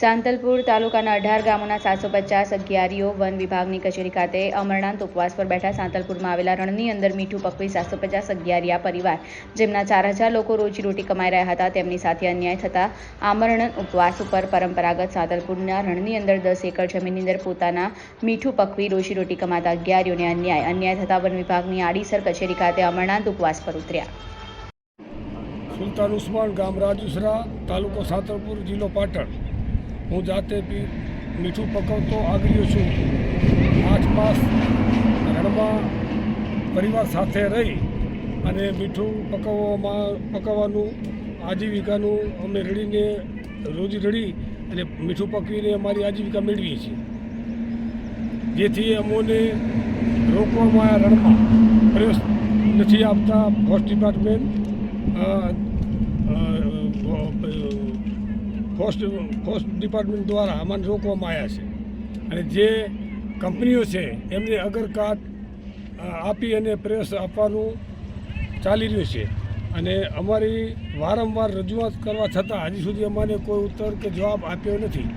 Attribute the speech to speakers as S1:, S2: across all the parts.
S1: સાંતલપુર તાલુકાના અઢાર ગામોના સાતસો પચાસ અગિયારીઓ વન વિભાગની કચેરી ખાતે અમરનાથ ઉપવાસ પર બેઠા સાંતલપુરમાં આવેલા રણની અંદર મીઠું પકવી સાતસો પચાસ અગિયારિયા પરિવાર, જેમના ચાર હજાર લોકો રોજીરોટી કમાઈ રહ્યા હતા, તેમની સાથે અન્યાય થતા આમરણ ઉપવાસ ઉપર પરંપરાગત સાંતલપુરના રણની અંદર દસ એકર જમીનની અંદર પોતાના મીઠું પકવી રોજીરોટી કમાતા અગિયારીઓને અન્યાય અન્યાય થતા વન વિભાગની આડીસર કચેરી ખાતે અમરનાથ ઉપવાસ પર ઉતર્યા.
S2: સુલતાન ઉસ્માન ગામ રાજુસરા, તાલુકો સાતરપુર જિલ્લો પાટણ. હું જાતે બી મીઠું પકવતો આગળ્યો છું. આઠ માસ રણમાં પરિવાર સાથે રહી અને મીઠું પકવવામાં, પકવવાનું, આજીવિકાનું અમે રડીને રોજી રડી અને મીઠું પકવીને અમારી આજીવિકા મેળવીએ છીએ. જેથી અમોને રોકવામાં આવ્યા રણમાં પ્રવેશ નથી આપતા forest department forest forest department દ્વારા આમાં રોકવામાં આવ્યા છે. અને જે કંપનીઓ છે, એમને અગરકાટ આપી અને પ્રેસ આપવાનું ચાલી રહ્યું છે. અને અમારી વારંવાર રજૂઆત કરવા છતાં હજી સુધી અમને કોઈ ઉત્તર કે જવાબ આપ્યો નથી.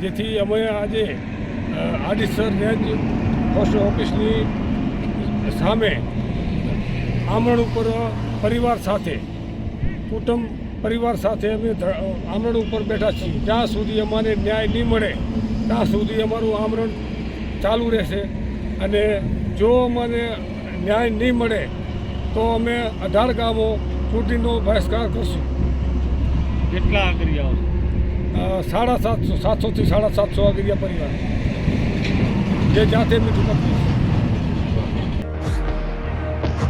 S2: જેથી અમે આજે આડીસર રેન્જ પોસ્ટ ઓફિસની સામે આમરણ ઉપર પરિવાર સાથે કુટુંબ પરિવાર સાથે અમે આમરણ ઉપર બેઠા છીએ. જ્યાં સુધી અમારે ન્યાય નહીં મળે ત્યાં સુધી અમારું આમરણ ચાલુ રહેશે. અને જો અમને ન્યાય નહીં મળે તો અમે અઢાર ગામો ચૂંટણીનો બહિષ્કાર કરશું.
S3: કેટલા
S2: આગળ? સાડા સાતસો સાતસોથી સાડા સાતસો આગળ પરિવાર. જે જાતે મીઠું છે.